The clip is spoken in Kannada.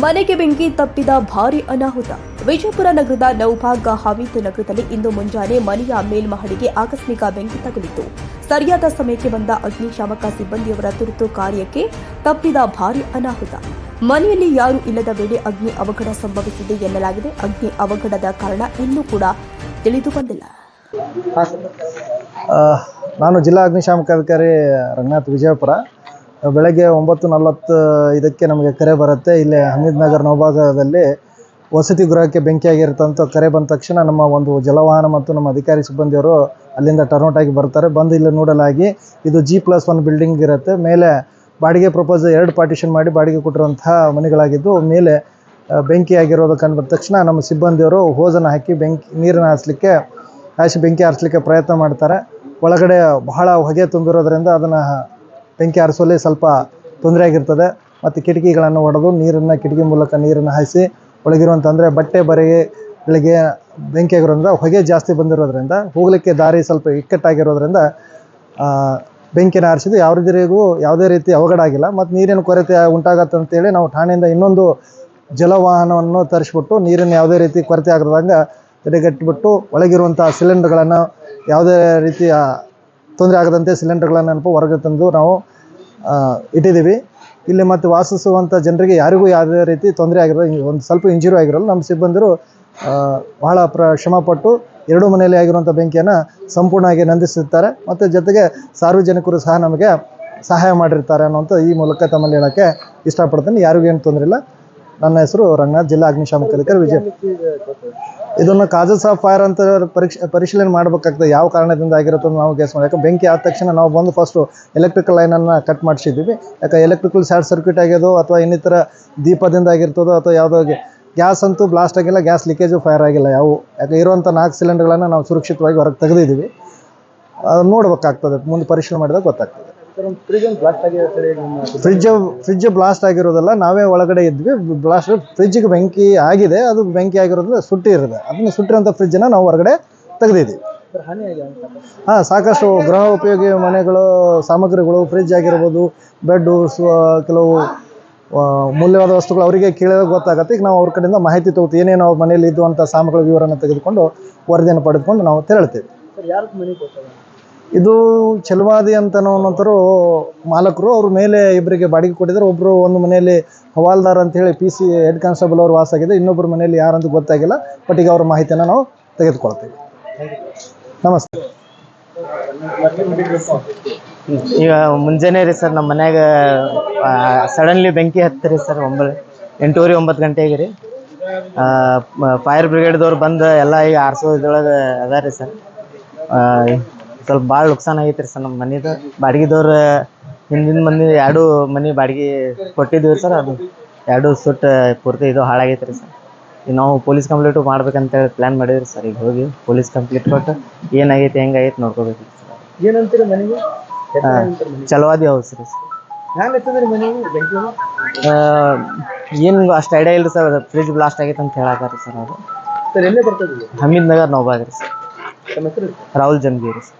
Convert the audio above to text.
ಮನೆಗೆ ಬೆಂಕಿ ತಪ್ಪಿದ ಭಾರಿ ಅನಾಹುತ. ವಿಜಯಪುರ ನಗರದ ನೌಭಾಗ ಹಾವೀತು ನಗರದಲ್ಲಿ ಇಂದು ಮುಂಜಾನೆ ಮನೆಯ ಮೇಲ್ಮಹಡಿಗೆ ಆಕಸ್ಮಿಕ ಬೆಂಕಿ ತಗುಲಿತು ಸರಿಯಾದ ಸಮಯಕ್ಕೆ ಬಂದ ಅಗ್ನಿಶಾಮಕ ಸಿಬ್ಬಂದಿಯವರ ತುರ್ತು ಕಾರ್ಯಕ್ಕೆ ತಪ್ಪಿದ ಭಾರಿ ಅನಾಹುತ. ಮನೆಯಲ್ಲಿ ಯಾರೂ ಇಲ್ಲದ ವೇಳೆ ಅಗ್ನಿ ಅವಘಡ ಸಂಭವಿಸಿದೆ ಎನ್ನಲಾಗಿದೆ. ಅಗ್ನಿ ಅವಘಡದ ಕಾರಣ ಇನ್ನೂ ಕೂಡ ತಿಳಿದು ಬಂದಿಲ್ಲ. ನಾನು ಜಿಲ್ಲಾ ಅಗ್ನಿಶಾಮಕ ಅಧಿಕಾರಿ ರಂಗನಾಥ್ ವಿಜಯಪುರ. ಬೆಳಗ್ಗೆ ಒಂಬತ್ತು ನಲವತ್ತು ಇದಕ್ಕೆ ನಮಗೆ ಕರೆ ಬರುತ್ತೆ. ಇಲ್ಲಿ ಹಮೀದ್ ನಗರ್ ನವಭಾಗದಲ್ಲಿ ವಸತಿ ಗೃಹಕ್ಕೆ ಬೆಂಕಿಯಾಗಿರುತ್ತಂತ ಕರೆ ಬಂದ ತಕ್ಷಣ ನಮ್ಮ ಒಂದು ಜಲವಾಹನ ಮತ್ತು ನಮ್ಮ ಅಧಿಕಾರಿ ಸಿಬ್ಬಂದಿಯವರು ಅಲ್ಲಿಂದ ಟರ್ನೌಟ್ ಆಗಿ ಬರ್ತಾರೆ. ಬಂದು ಇಲ್ಲಿ ನೋಡಲಾಗಿ ಇದು ಜಿ ಪ್ಲಸ್ ಒನ್ ಬಿಲ್ಡಿಂಗ್ ಇರುತ್ತೆ. ಮೇಲೆ ಬಾಡಿಗೆ ಪ್ರಪೋಸ್ ಎರಡು ಪಾರ್ಟಿಷನ್ ಮಾಡಿ ಬಾಡಿಗೆ ಕೊಟ್ಟಿರುವಂತಹ ಮನೆಗಳಾಗಿದ್ದು ಮೇಲೆ ಆ, ಬೆಂಕಿ ಆಗಿರೋದು ಕಂಡು ಬಂದ ತಕ್ಷಣ ನಮ್ಮ ಸಿಬ್ಬಂದಿಯವರು ಹೋಸನ್ನು ಹಾಕಿ ಬೆಂಕಿ ನೀರನ್ನು ಹಾಯಿಸ್ಲಿಕ್ಕೆ ಹಾಸಿ ಬೆಂಕಿ ಹಾರಿಸ್ಲಿಕ್ಕೆ ಪ್ರಯತ್ನ ಮಾಡ್ತಾರೆ. ಒಳಗಡೆ ಬಹಳ ಹೊಗೆ ತುಂಬಿರೋದ್ರಿಂದ ಅದನ್ನು ಬೆಂಕಿ ಆರಿಸುವಲ್ಲಿ ಸ್ವಲ್ಪ ತೊಂದರೆ ಆಗಿರ್ತದೆ. ಮತ್ತು ಕಿಟಕಿಗಳನ್ನು ಹೊಡೆದು ನೀರನ್ನು ಕಿಟಕಿ ಮೂಲಕ ನೀರನ್ನು ಹಾಯಿಸಿ ಒಳಗಿರುವಂಥ ಅಂದರೆ ಬಟ್ಟೆ ಬರೆಗಳಿಗೆ ಬೆಂಕಿ ಆಗಿರೋದ್ರಿಂದ ಹೊಗೆ ಜಾಸ್ತಿ ಬಂದಿರೋದ್ರಿಂದ, ಹೋಗಲಿಕ್ಕೆ ದಾರಿ ಸ್ವಲ್ಪ ಇಕ್ಕಟ್ಟಾಗಿರೋದ್ರಿಂದ ಬೆಂಕಿನ ಆರಿಸಿದ್ದು ಯಾವುದರಿಗೂ ಯಾವುದೇ ರೀತಿ ಅವಘಡ ಆಗಿಲ್ಲ. ಮತ್ತು ನೀರಿನ ಕೊರತೆ ಉಂಟಾಗತ್ತೆ ಅಂತೇಳಿ ನಾವು ಠಾಣೆಯಿಂದ ಇನ್ನೊಂದು ಜಲವಾಹನವನ್ನು ತರಿಸ್ಬಿಟ್ಟು ನೀರಿನ ಯಾವುದೇ ರೀತಿ ಕೊರತೆ ಆಗದಂಗೆ ತಡೆಗಟ್ಟಿಬಿಟ್ಟು ಒಳಗಿರುವಂಥ ಸಿಲಿಂಡರ್ಗಳನ್ನು ಯಾವುದೇ ರೀತಿಯ ತೊಂದರೆ ಆಗದಂತೆ ಸಿಲಿಂಡರ್ಗಳನ್ನು ನೆನಪು ಹೊರಗೆ ತಂದು ನಾವು ಇಟ್ಟಿದ್ದೀವಿ. ಇಲ್ಲಿ ಮತ್ತು ವಾಸಿಸುವಂಥ ಜನರಿಗೆ ಯಾರಿಗೂ ಯಾವುದೇ ರೀತಿ ತೊಂದರೆ ಆಗಿರೋ ಒಂದು ಸ್ವಲ್ಪ ಇಂಜುರಿ ಆಗಿರೋಲ್ಲ, ನಮ್ಮ ಸಿಬ್ಬಂದಿರು ಬಹಳ ಪ್ರ ಶ್ರಮಪಟ್ಟು ಎರಡು ಮನೆಯಲ್ಲಿ ಆಗಿರುವಂಥ ಬೆಂಕಿಯನ್ನು ಸಂಪೂರ್ಣವಾಗಿ ನಂದಿಸುತ್ತಾರೆ ಮತ್ತು ಜೊತೆಗೆ ಸಾರ್ವಜನಿಕರು ಸಹ ನಮಗೆ ಸಹಾಯ ಮಾಡಿರ್ತಾರೆ ಅನ್ನೋಂಥ ಈ ಮೂಲಕ ತಮ್ಮಲ್ಲಿ ಹೇಳೋಕ್ಕೆ ಇಷ್ಟಪಡ್ತೀನಿ. ಯಾರಿಗೂ ಏನು ತೊಂದರೆ ಇಲ್ಲ. ನನ್ನ ಹೆಸರು ರಂಗನಾಥ್, ಜಿಲ್ಲಾ ಅಗ್ನಿಶಾಮಕ ಅಧಿಕಾರಿ ವಿಜಯ. ಇದನ್ನು ಕಾಜಸ್ ಆಫ್ ಫೈರ್ ಅಂತ ಪರೀಕ್ಷೆ, ಪರಿಶೀಲನೆ ಮಾಡಬೇಕಾಗ್ತದೆ. ಯಾವ ಕಾರಣದಿಂದ ಆಗಿರುತ್ತೆ ನಾವು ಗ್ಯಾಸ್ ಮಾಡಿ ಯಾಕೆ ಬೆಂಕಿ ಆದ ತಕ್ಷಣ ನಾವು ಬಂದು ಫಸ್ಟು ಎಲೆಕ್ಟ್ರಿಕಲ್ ಲೈನನ್ನು ಕಟ್ ಮಾಡಿಸಿದ್ದೀವಿ. ಯಾಕೆ ಎಲೆಕ್ಟ್ರಿಕಲ್ ಶಾರ್ಟ್ ಸರ್ಕ್ಯೂಟ್ ಆಗ್ಯೋದು ಅಥವಾ ಇನ್ನಿತರ ದೀಪದಿಂದ ಆಗಿರ್ತದೋ ಅಥವಾ ಯಾವುದೋ ಗ್ಯಾಸ್ ಅಂತೂ ಬ್ಲಾಸ್ಟ್ ಆಗಿಲ್ಲ ಗ್ಯಾಸ್ ಲೀಕೇಜು ಫೈರ್ ಆಗಿಲ್ಲ ಯಾವ ಯಾಕೆ ಇರುವಂಥ ನಾಲ್ಕು ಸಿಲಿಂಡರ್ಗಳನ್ನು ನಾವು ಸುರಕ್ಷಿತವಾಗಿ ಹೊರಗೆ ತೆಗೆದಿದ್ದೀವಿ. ನೋಡ್ಬೇಕಾಗ್ತದೆ. ಮುಂದೆ ಪರಿಶೀಲನೆ ಮಾಡಿದಾಗ ಗೊತ್ತಾಗ್ತದೆ. ಫ್ರಿಜ್ ಫ್ರಿಜ್ ಬ್ಲಾಸ್ಟ್ ಆಗಿರೋದಲ್ಲ ನಾವೇ ಒಳಗಡೆ ಇದ್ವಿ. ಬ್ಲಾಸ್ಟ್ ಫ್ರಿಜ್ಜಿಗೆ ಬೆಂಕಿ ಆಗಿದೆ ಅದು ಬೆಂಕಿ ಆಗಿರೋದ್ರಿಂದ ಸುಟ್ಟಿರೋದು ಅದನ್ನ ಸುಟ್ಟಿರೋಂಥ ಫ್ರಿಜ್ಜನ್ನು ನಾವು ಹೊರಗಡೆ ತೆಗೆದಿದ್ದೀವಿ. ಹಾಂ ಸಾಕಷ್ಟು ಗೃಹ ಉಪಯೋಗಿ ಮನೆಗಳು ಸಾಮಗ್ರಿಗಳು ಫ್ರಿಜ್ ಆಗಿರ್ಬೋದು ಬೆಡ್ಡು ಸ್ವ ಕೆಲವು ಮೌಲ್ಯವಾದ ಮೂಲ್ಯವಾದ ವಸ್ತುಗಳು ಅವರಿಗೆ ಕೇಳೋದು ಗೊತ್ತಾಗತ್ತೆ. ಈಗ ನಾವು ಅವ್ರ ಕಡೆಯಿಂದ ಮಾಹಿತಿ ತಗೋತೀವಿ. ಏನೇನು ಅವ್ರ ಮನೇಲಿ ಇದ್ದುವಂಥ ಸಾಮಗ್ರಿಗಳ ವಿವರನ ತೆಗೆದುಕೊಂಡು ವರದಿಯನ್ನು ಪಡೆದುಕೊಂಡು ನಾವು ತೆರಳ್ತೀವಿ. ಇದು ಛಲವಾದಿ ಅಂತ ಅನ್ನೋಂಥರು ಮಾಲಕರು, ಅವ್ರ ಮೇಲೆ ಇಬ್ಬರಿಗೆ ಬಾಡಿಗೆ ಕೊಟ್ಟಿದ್ದಾರೆ. ಒಬ್ಬರು ಒಂದು ಮನೆಯಲ್ಲಿ ಹವಾಲ್ದಾರ್ ಅಂತ ಹೇಳಿ ಪಿ ಸಿ ಹೆಡ್ ಕಾನ್ಸ್ಟೇಬಲ್ ಅವರು ವಾಸಾಗಿದೆ ಇನ್ನೊಬ್ಬರ ಮನೆಯಲ್ಲಿ ಯಾರಂತ ಗೊತ್ತಾಗಿಲ್ಲ ಬಟ್ ಈಗ ಅವ್ರ ಮಾಹಿತಿಯನ್ನು ನಾವು ತೆಗೆದುಕೊಳ್ತೇವೆ. ನಮಸ್ತೆ. ಈಗ ಮುಂಜಾನೆ ರೀ ಸರ್, ನಮ್ಮ ಮನ್ಯಾಗ ಸಡನ್ಲಿ ಬೆಂಕಿ ಹತ್ತಿರಿ ಸರ್ ಒಂಬತ್ತು ಎಂಟೂವರೆ ಒಂಬತ್ತು ಗಂಟೆಗೆ ರೀ. ಫೈರ್ ಬ್ರಿಗೇಡ್ದವ್ರು ಬಂದು, ಎಲ್ಲ ಈಗ ಆರಿಸೋ ಇದ್ರೊಳಗೆ ಅದ ರೀ ಸರ್. ಸ್ವಲ್ಪ ಭಾಳ ನುಕ್ಸಾನ್ ಆಗೈತೆ ರೀ ಸರ್ ನಮ್ಮ ಮನಿದು. ಬಾಡಿಗೆದವ್ರು ಹಿಂದಿನ ಮಂದಿ ಎರಡು ಮನೆ ಬಾಡಿಗೆ ಕೊಟ್ಟಿದ್ವಿ ಸರ್ ಅದು. ಎರಡು ಸುಟ್ಟು ಪೂರ್ತಿ ಇದು ಹಾಳಾಗೈತ್ರಿ ಸರ್. ಈಗ ನಾವು ಪೊಲೀಸ್ ಕಂಪ್ಲೇಂಟು ಮಾಡ್ಬೇಕಂತೇಳಿ ಪ್ಲ್ಯಾನ್ ಮಾಡಿದ್ರಿ ಸರ್. ಈಗ ಹೋಗಿ ಪೊಲೀಸ್ ಕಂಪ್ಲೇಂಟ್ ಕೊಟ್ಟು ಏನಾಗೈತೆ ಹೆಂಗಾಗೈತೆ ನೋಡ್ಕೋಬೇಕು ಸರ್. ಏನಂತೀರಿ ಮನೆಗೆ? ಚಲವಾದಿ ಹೌಸ್ ರೀ ಸರ್. ಮನೆಗೆ ಏನು ಅಷ್ಟು ಐಡಿಯಾ ಇಲ್ಲ ಸರ್. ಫ್ರಿಜ್ ಬ್ಲಾಸ್ಟ್ ಆಗೈತೆ ಅಂತ ಹೇಳತ್ತಾರ ಸರ್ ಅದು. ಸರ್ ಎಲ್ಲೇ ಬರ್ತದೆ ಹಮೀದ್ ನಗರ್ ನೋವಾಗ್ರಿ ಸರ್. ತಮ್ಮ ಹೆಸರು ರಾಹುಲ್ ಜಮ್ಗೀರಿ ಸರ್